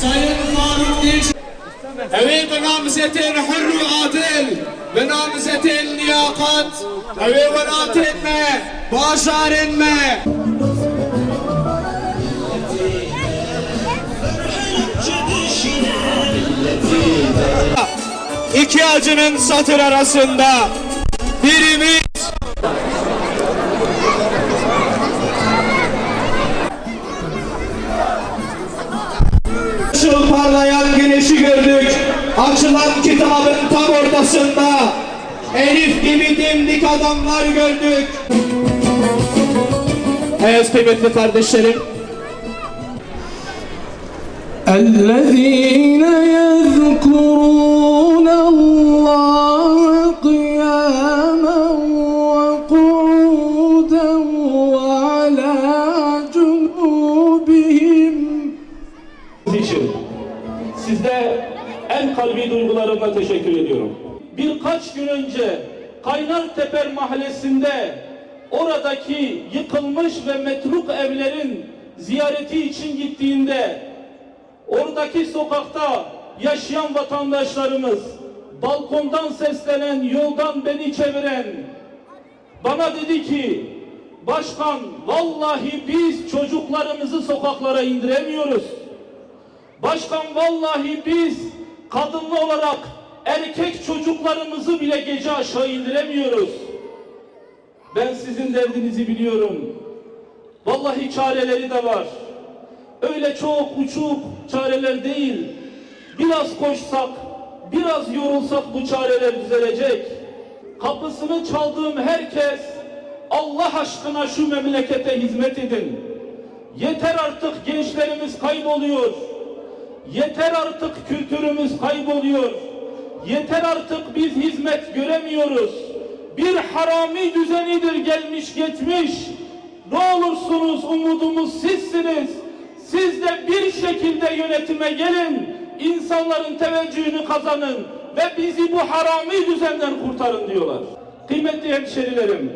Sayın Faruk Dinç Evi ve namzetin hürru adil ve namzetin liyakat. Evi velat etme, başar etme. İki acının satır arasında dimdik adamlar gördük. Evet kıymetli kardeşlerim. الذين يذكرون الله قياما وقعودا وعلى جنوبهم için size en kalbi duygularımla teşekkür ediyorum. Birkaç gün önce Kaynarteper mahallesinde oradaki yıkılmış ve metruk evlerin ziyareti için gittiğinde oradaki sokakta yaşayan vatandaşlarımız balkondan seslenen, yoldan beni çeviren bana dedi ki başkan vallahi biz çocuklarımızı sokaklara indiremiyoruz. Başkan vallahi biz kadınlı olarak erkek çocuklarımızı bile gece aşağı indiremiyoruz. Ben sizin derdinizi biliyorum. Vallahi çareleri de var. Öyle çok uçuk çareler değil. Biraz koşsak, biraz yorulsak bu çareler düzelecek. Kapısını çaldığım herkes Allah aşkına şu memlekete hizmet edin. Yeter artık gençlerimiz kayboluyor. Yeter artık kültürümüz kayboluyor. Yeter artık biz hizmet göremiyoruz. Bir harami düzenidir gelmiş geçmiş. Ne olursunuz umudumuz sizsiniz. Siz de bir şekilde yönetime gelin. insanların teveccühünü kazanın ve bizi bu harami düzenden kurtarın diyorlar. Kıymetli hemşerilerim,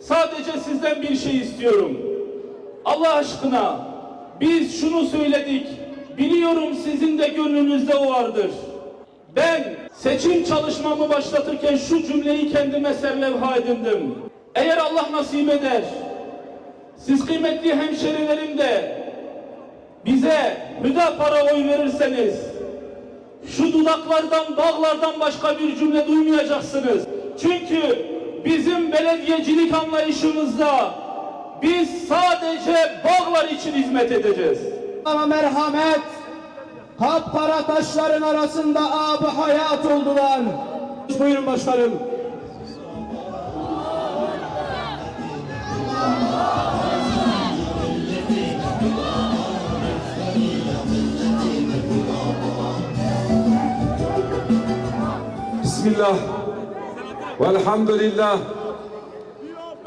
sadece sizden bir şey istiyorum. Allah aşkına biz şunu söyledik. Biliyorum sizin de gönlünüzde o vardır. Ben seçim çalışmamı başlatırken şu cümleyi kendime serlevha edindim. Eğer Allah nasip eder, siz kıymetli hemşerilerim de bize Hüdapar'a oy verirseniz şu dudaklardan, bağlardan başka bir cümle duymayacaksınız. Çünkü bizim belediyecilik anlayışımızda biz sadece bağlar için hizmet edeceğiz. Ama merhamet kapkara taşların arasında ab hayat oldular. Buyurun başkanım. Bismillah. Velhamdülillah.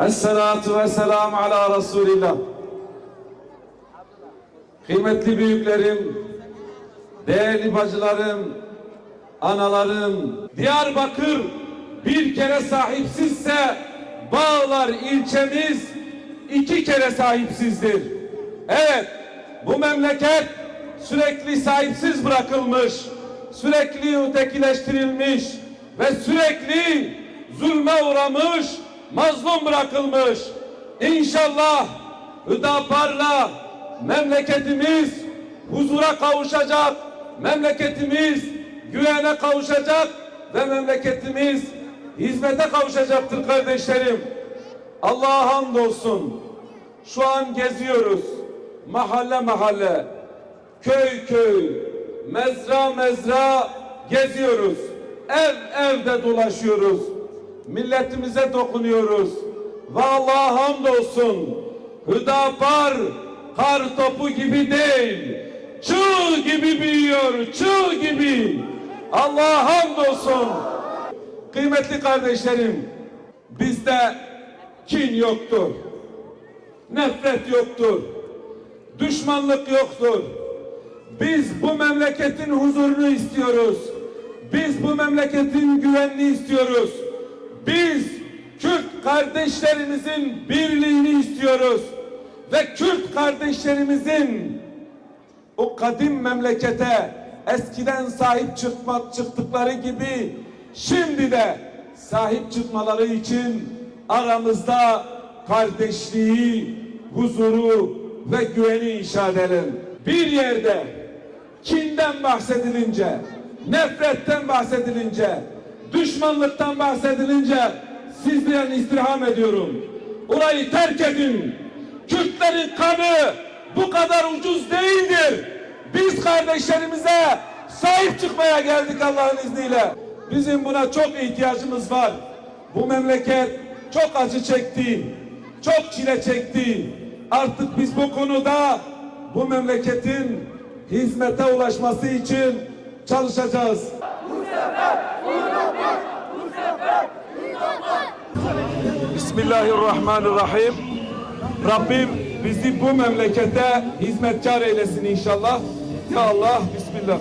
Esselatu ve selamu ala Resulillah. Kıymetli büyüklerim, değerli bacılarım, analarım, Diyarbakır bir kere sahipsizse Bağlar ilçemiz iki kere sahipsizdir. Evet, bu memleket sürekli sahipsiz bırakılmış, sürekli ötekileştirilmiş ve sürekli zulme uğramış, mazlum bırakılmış. İnşallah Hüdapar'la memleketimiz huzura kavuşacak, memleketimiz güvene kavuşacak ve memleketimiz hizmete kavuşacaktır kardeşlerim. Allah'a hamdolsun. Şu an geziyoruz. Mahalle mahalle, köy köy, mezra mezra geziyoruz. Ev evde dolaşıyoruz. Milletimize dokunuyoruz. Ve Allah'a hamdolsun. Hüdapar kar topu gibi değil. Çığ gibi büyüyor, çığ gibi. Allah'a hamdolsun. Kıymetli kardeşlerim, bizde kin yoktur. Nefret yoktur. Düşmanlık yoktur. Biz bu memleketin huzurunu istiyoruz. Biz bu memleketin güvenliğini istiyoruz. Biz Kürt kardeşlerimizin birliğini istiyoruz. Ve Kürt kardeşlerimizin o kadim memlekete eskiden sahip çıkmak çıktıkları gibi şimdi de sahip çıkmaları için aramızda kardeşliği, huzuru ve güveni inşa edelim. Bir yerde kinden bahsedilince, nefretten bahsedilince, düşmanlıktan bahsedilince sizden istirham ediyorum. Orayı terk edin. Kürtlerin kanı bu kadar ucuz değildir. Biz kardeşlerimize sahip çıkmaya geldik Allah'ın izniyle. Bizim buna çok ihtiyacımız var. Bu memleket çok acı çekti, çok çile çekti. Artık biz bu konuda bu memleketin hizmete ulaşması için çalışacağız. Bismillahirrahmanirrahim. Rabbim bizi bu memlekete hizmetkar eylesin inşallah. Ya Allah, Bismillah.